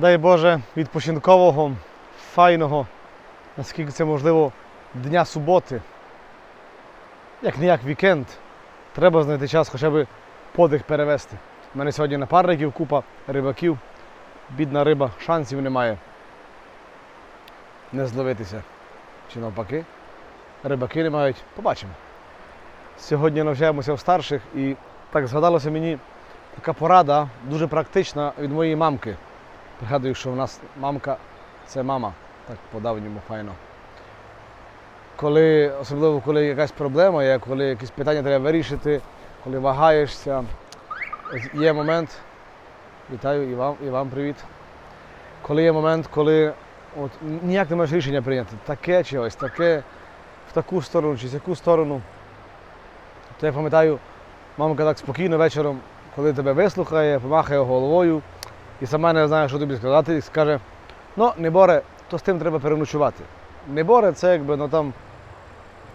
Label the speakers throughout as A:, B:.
A: дай Боже, відпочинкового, файного, наскільки це можливо, дня суботи. Як не як вікенд, треба знайти час хоча б подих перевести. У мене сьогодні напарників купа рибаків, бідна риба, шансів немає. Не зловитися. Чи навпаки, рибаки не мають. Побачимо. Сьогодні навчаємося в старших і так згадалося мені така порада, дуже практична від моєї мамки. Пригадую, що в нас мамка це мама, так по-давньому файно. Коли, особливо коли якась проблема є, коли якісь питання треба вирішити, коли вагаєшся, є момент, вітаю і вам, і вам привіт. Коли є момент, коли от, ніяк не можеш рішення прийняти, таке чи ось таке, в таку сторону чи в яку сторону, то я пам'ятаю, мамка так спокійно вечором, коли тебе вислухає, помахає головою і сама не знає, що тобі сказати, і скаже, ну, боре, то з тим треба переночувати. Не боре це якби ну там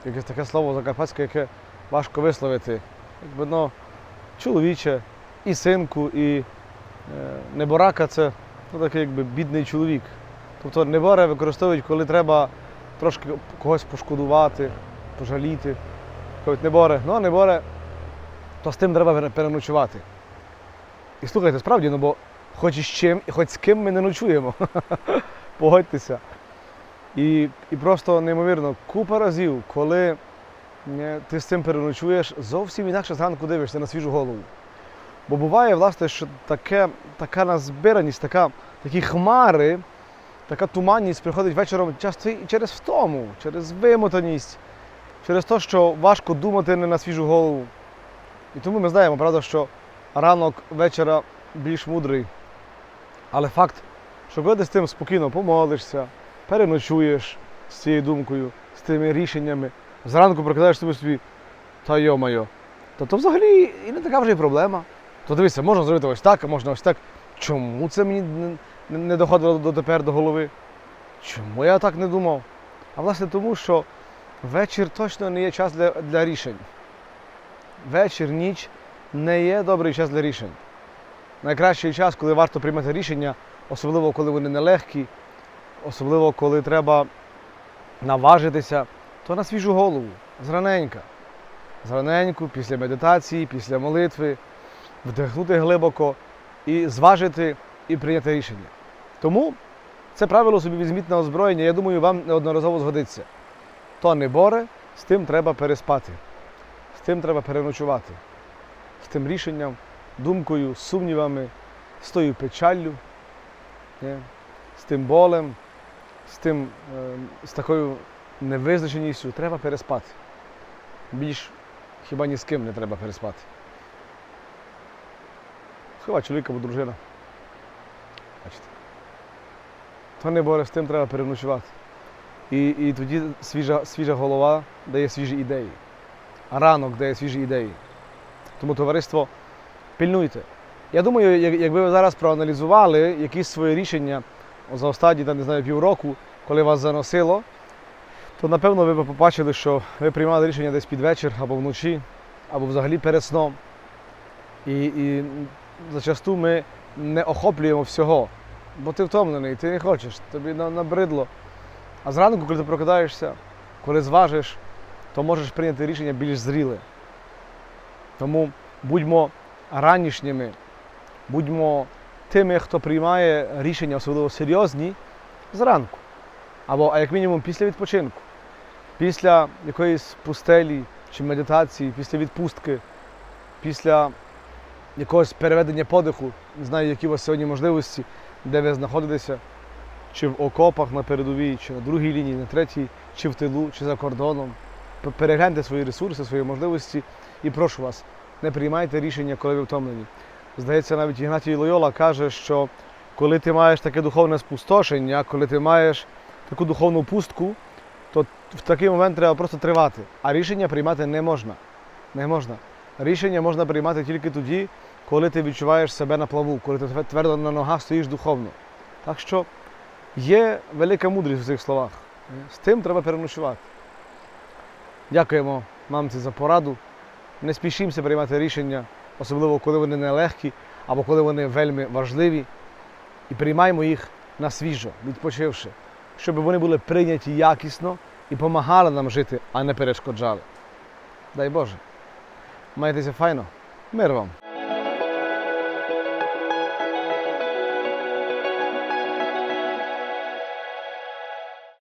A: якесь таке слово закарпатське, яке важко висловити. Якби ну, чоловіче, і синку, і е, неборака це ну, такий якби бідний чоловік. Тобто неборе використовують, коли треба трошки когось пошкодувати, пожаліти. Кажуть, неборе, ну неборе, то з тим треба переночувати. І слухайте, справді, ну бо хоч із чим, і хоч з ким ми не ночуємо. Погодьтеся. І, і просто неймовірно, купа разів, коли е, ти з цим переночуєш, зовсім інакше зранку дивишся на свіжу голову. Бо буває, власне, що таке, така назбираність, така, такі хмари, така туманність приходить вечором часто і через втому, через вимотаність, через те, що важко думати не на свіжу голову. І тому ми знаємо, правда, що ранок вечора більш мудрий. Але факт, що коли ти з тим спокійно помолишся, переночуєш з цією думкою, з тими рішеннями, зранку прокидаєш собі собі, та йо-майо, то то взагалі і не така вже й проблема. То дивися, можна зробити ось так, а можна ось так. Чому це мені не- доходило дотепер до голови? Чому я так не думав? А власне тому, що вечір точно не є час для, для рішень. Вечір, ніч не є добрий час для рішень. Найкращий час, коли варто приймати рішення, особливо коли вони нелегкі, особливо коли треба наважитися, то на свіжу голову, зраненька. Зраненьку, після медитації, після молитви, вдихнути глибоко і зважити і прийняти рішення. Тому це правило собі візьміть на озброєння, я думаю, вам неодноразово згодиться. То не боре, з тим треба переспати, з тим треба переночувати, з тим рішенням, думкою, сумнівами, з тою печаллю, з тим болем, з, тим, е, з такою невизначеністю треба переспати. Більш хіба ні з ким не треба переспати. Хіба чоловік або дружина. Бачите. То не боре, з тим треба переночувати. І, і тоді свіжа, свіжа голова дає свіжі ідеї. А ранок дає свіжі ідеї. Тому товариство, пильнуйте. Я думаю, якби ви зараз проаналізували якісь свої рішення за останні там, не знаю, півроку, коли вас заносило, то напевно ви б побачили, що ви приймали рішення десь під вечір або вночі, або взагалі перед сном. І, і зачасту ми не охоплюємо всього, бо ти втомлений, ти не хочеш, тобі набридло. А зранку, коли ти прокидаєшся, коли зважиш, то можеш прийняти рішення більш зріле. Тому будьмо ранішніми, будьмо тими, хто приймає рішення, особливо серйозні, зранку. Або, а як мінімум, після відпочинку, після якоїсь пустелі чи медитації, після відпустки, після якогось переведення подиху, не знаю, які у вас сьогодні можливості, де ви знаходитеся, чи в окопах на передовій, чи на другій лінії, на третій, чи в тилу, чи за кордоном. Перегляньте свої ресурси, свої можливості і прошу вас, не приймайте рішення, коли ви втомлені. Здається, навіть Ігнатій Лойола каже, що коли ти маєш таке духовне спустошення, коли ти маєш таку духовну пустку, то в такий момент треба просто тривати. А рішення приймати не можна. Не можна. Рішення можна приймати тільки тоді, коли ти відчуваєш себе на плаву, коли ти твердо на ногах стоїш духовно. Так що є велика мудрість в цих словах. З тим треба переночувати. Дякуємо мамці за пораду. Не спішімося приймати рішення, особливо коли вони нелегкі або коли вони вельми важливі. і приймаємо їх на свіжо, відпочивши, щоб вони були прийняті якісно і допомагали нам жити, а не перешкоджали. Дай Боже. Майтеся файно. Мир вам!